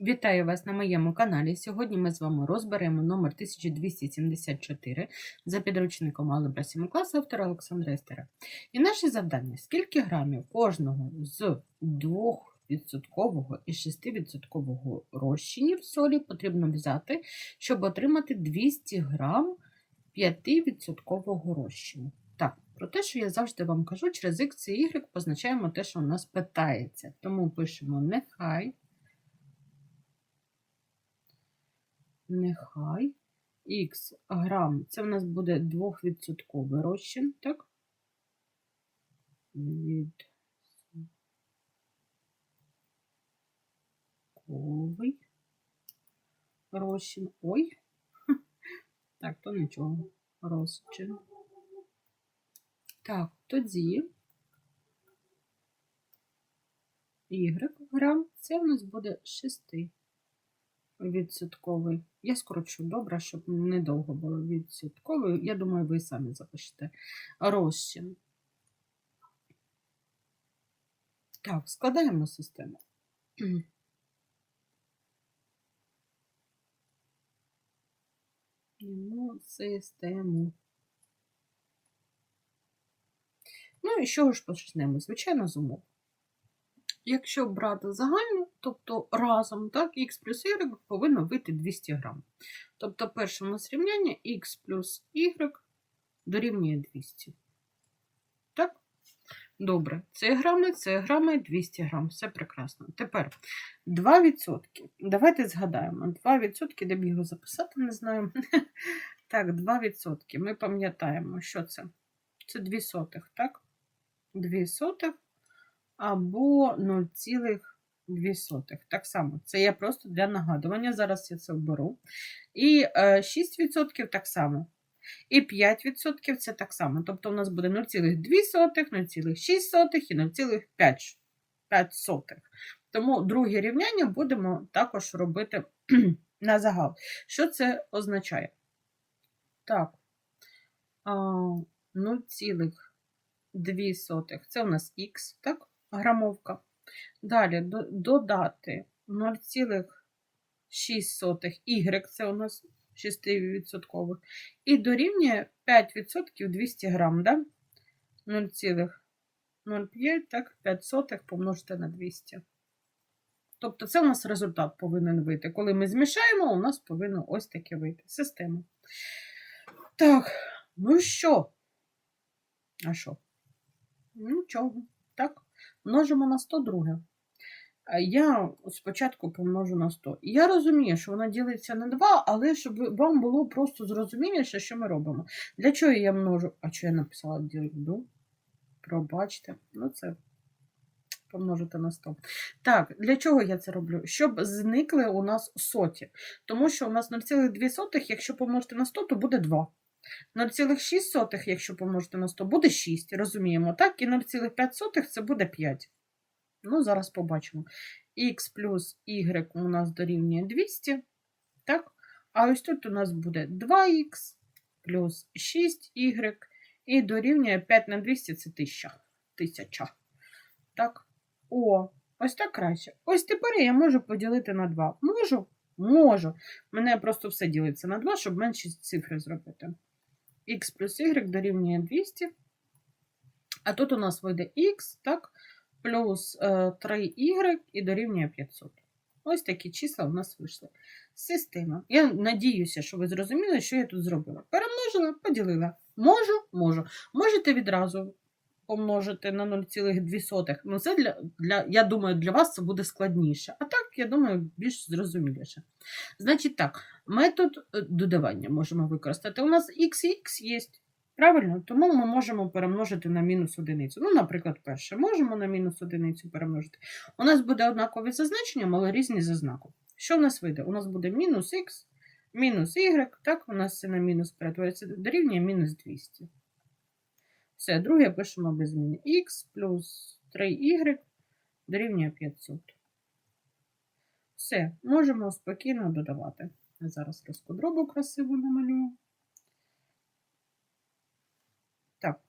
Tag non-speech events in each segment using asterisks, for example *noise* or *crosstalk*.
Вітаю вас на моєму каналі. Сьогодні ми з вами розберемо номер 1274 за підручником Алgebra 7 класу автора Олександра Естера. І наше завдання: скільки грамів кожного з 2% і 6% розчинів солі потрібно взяти, щоб отримати 200 грам 5% розчину. Так, про те, що я завжди вам кажу, через X і Y позначаємо те, що у нас питається. Тому пишемо нехай. Нехай х грам, це в нас буде 2% розчин, так? Відсотковий розчин. Ой, *laughs* так, то нічого. Розчин. Так, тоді y грам, це в нас буде 6 відсотковий. Я скорочу добре, щоб недовго було відсотковий. Я думаю, ви самі запишете розчин. Так, складаємо систему. *clears throat* Систему. Ну і що ж почнемо? Звичайно, з умов. Якщо брати загальну, тобто разом, так, х плюс y повинно вийти 200 грам. Тобто перше у нас рівняння х плюс y дорівнює 200. Так? Добре, це грами, це грами, 200 грам. Все прекрасно. Тепер 2%. Давайте згадаємо. 2%, де б його записати, не знаю. *laughs* Так, 2%. Ми пам'ятаємо, що це? Це 2 сотих, так? 2 сотих або 0,2. Так само, це я просто для нагадування. Зараз я це вберу. І 6% так само. І 5% це так само. Тобто, у нас буде 0,2, 0,6 і 0,5. Тому друге рівняння будемо також робити *clears throat* на загал. Що це означає? Так, 0,2 це у нас х, так? Грамовка. Далі додати 0,6 y, це у нас 6%, і дорівнює 5% 200 грам, да? 0,05, так, 5 сотих помножити на 200. Тобто це у нас результат повинен вийти. Коли ми змішаємо, у нас повинно ось таке вийти. Система. Так, ну що? А що? Нічого. Так множимо на 100 друге. Я спочатку помножу на 100. Я розумію, що вона ділиться на 2, але щоб вам було просто зрозуміліше, що ми робимо. Для чого я множу? А що я написала ділю? Пробачте, ну це помножити на 100. Так, для чого я це роблю? Щоб зникли у нас соті. Тому що у нас 0,2, якщо помножити на 100, то буде 2. 0,6, якщо помножити на 100, буде 6, розуміємо, так? І 0,5 це буде 5. Ну, зараз побачимо. Х плюс y у нас дорівнює 200, так? А ось тут у нас буде 2х плюс 6y і дорівнює 5 на 200 це 1000. 1000. Так? О, ось так краще. Ось тепер я можу поділити на 2. Можу? Можу. Мене просто все ділиться на 2, щоб менші цифри зробити х плюс y дорівнює 200. А тут у нас вийде х, так, плюс 3y е, і дорівнює 500. Ось такі числа у нас вийшли. Система. Я надіюся, що ви зрозуміли, що я тут зробила. Перемножила, поділила. Можу, можу. Можете відразу помножити на 0,2. Ну, це для, для, я думаю, для вас це буде складніше. А так, я думаю, більш зрозуміліше. Значить так, метод е, додавання можемо використати. У нас x і x є. Правильно? Тому ми можемо перемножити на мінус одиницю. Ну, наприклад, перше, можемо на мінус одиницю перемножити. У нас буде однакові зазначення, але різні за знаком. Що в нас вийде? У нас буде мінус х, мінус y, так, у нас це на мінус перетвориться дорівнює мінус 200. Все, друге пишемо без зміни. Х плюс 3y дорівнює 500. Все, можемо спокійно додавати. Я зараз розподробу красиво намалюю. Так,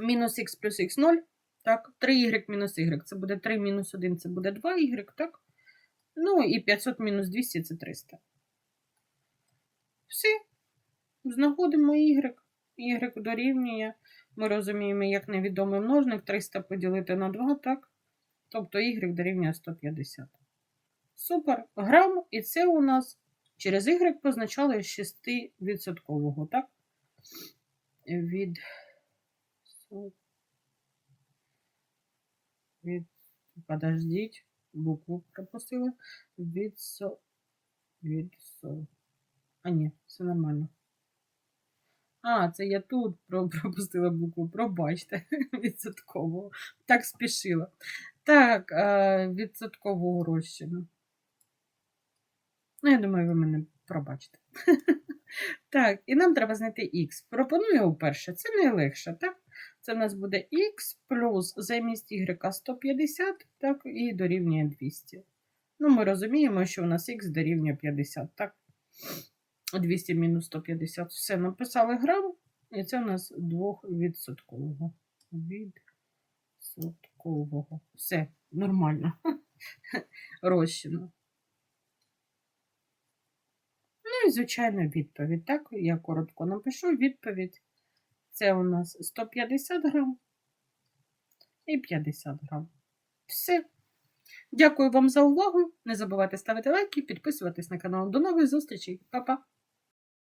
мінус х плюс х 0. Так, 3y мінус y. Це буде 3 мінус 1, це буде 2y, так? Ну і 500 мінус 200 це 300. Все. Знаходимо y. y дорівнює. Ми розуміємо, як невідомий множник 300 поділити на 2, так? Тобто y дорівнює 150. Супер. Грам, і це у нас через y позначали 6%, так? Від, від подождіть, букву пропустила. Від, со, від, со. А, ні, все нормально. А, це я тут *laughs* пропустила букву, пробачте, *laughs* відсоткового. Так спішила. Так, е, відсоткового розчину. Ну, я думаю, ви мене пробачите. *laughs* Так, і нам треба знайти х. Пропоную уперше, це найлегше, так? Це в нас буде х плюс замість y 150, так, і дорівнює 200. Ну, ми розуміємо, що у нас х дорівнює 50, так? 200 мінус 150. Все, написали грам, і це у нас 2%. Відсоткового. Все, нормально. *laughs* Розчину. Ну і, звичайно, відповідь. Так, я коротко напишу відповідь. Це у нас 150 грам і 50 грам. Все. Дякую вам за увагу. Не забувайте ставити лайки, підписуватись на канал. До нових зустрічей. Па-па!